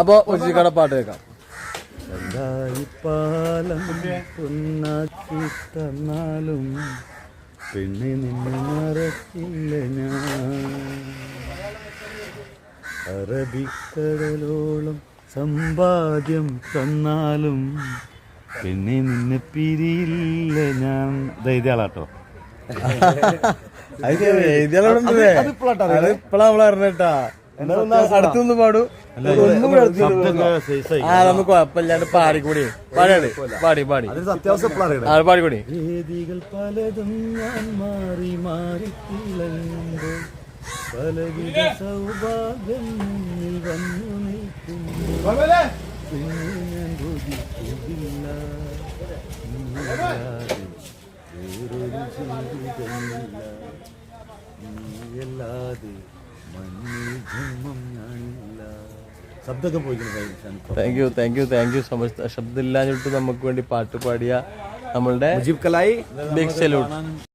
അപ്പൊ മുജിക്കട പാട്ട് കേൾക്കാം. പാലം പൊന്നാക്കി തന്നാലും പെണ്ണെ നിന്നെ മറക്കില്ല ഞാൻ. അറബിക്കടലോളം സമ്പാദ്യം തന്നാലും പെണ്ണെ നിന്നെ പിരിയില്ല ഞാൻ. ധൈര്യാളാട്ടോ ഇപ്പഴാ നമ്മൾ അറിഞ്ഞിട്ടാ അടുത്തൊന്ന് പാടൂ. ഒന്നും ആ നമുക്ക് കുഴപ്പമില്ലാണ്ട് പാടിക്കൂടി പാടിയാണ്. പാടി പാടി. ആ പാടിക്കൂടി വേദികൾ പലതും ഞാൻ മാറി മാറി തിളങ്ങുമ്പോൾ പലവിധ സൗഭാഗ്യം മുന്നിൽ വന്നു നിൽക്കുമ്പോൾ പിന്നെ ഞാൻ വേറൊരു ജീവിതമില്ല. നീയല്ലാതെ ജന്മം ഞാനില്ല ശബ്ദമൊക്കെ thank you thank you thank you so much ശബ്ദമില്ലാഞ്ഞിട്ട് നമുക്ക് വേണ്ടി പാട്ട് പാടിയ നമ്മളുടെ മുജീബ് കലായി. Big salute